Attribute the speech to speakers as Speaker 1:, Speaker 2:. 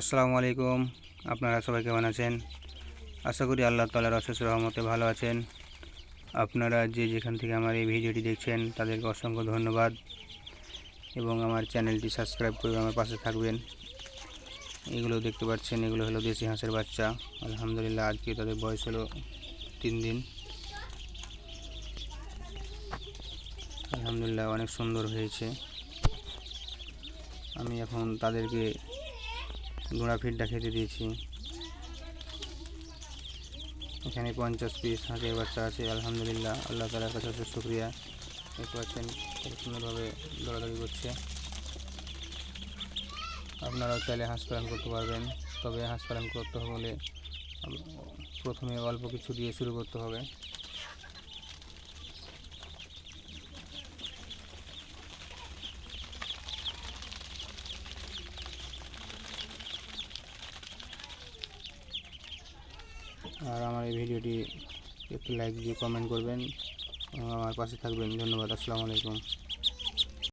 Speaker 1: আসসালামু আলাইকুম। আপনারা সবাই কেমন আছেন? আশা করি আল্লাহ তালার অশেষ রহমতে ভালো আছেন। আপনারা যে যেখান থেকে আমার এই ভিডিওটি দেখছেন, তাদেরকে অসংখ্য ধন্যবাদ এবং আমার চ্যানেলটি সাবস্ক্রাইব করে আমার পাশে থাকবেন। এগুলো দেখতে পাচ্ছেন, এগুলো হলো দেশি হাঁসের বাচ্চা। আলহামদুলিল্লাহ, আজকে তাদের বয়স হলো তিন দিন। আলহামদুলিল্লাহ, অনেক সুন্দর হয়েছে। আমি এখন তাদেরকে ঘোড়া ফিডটা খেতে দিয়েছি। এখানে পঞ্চাশ পিস হাঁসের বাচ্চা আছে, আলহামদুলিল্লাহ। আল্লাহ তালার কাছে অশেষ শুক্রিয়া দেখতে পাচ্ছেন সুন্দরভাবে দৌড়াদৌড়ি করছে। আপনারাও চাইলে হাঁস পালন করতে পারবেন, তবে হাঁস পালন করতে হলে প্রথমে অল্প কিছু দিয়ে শুরু করতে হবে। আর আমার এই ভিডিওটি একটু লাইক দিয়ে কমেন্ট করবেন। আমার পাশে থাকবেন। ধন্যবাদ। আসসালামু আলাইকুম।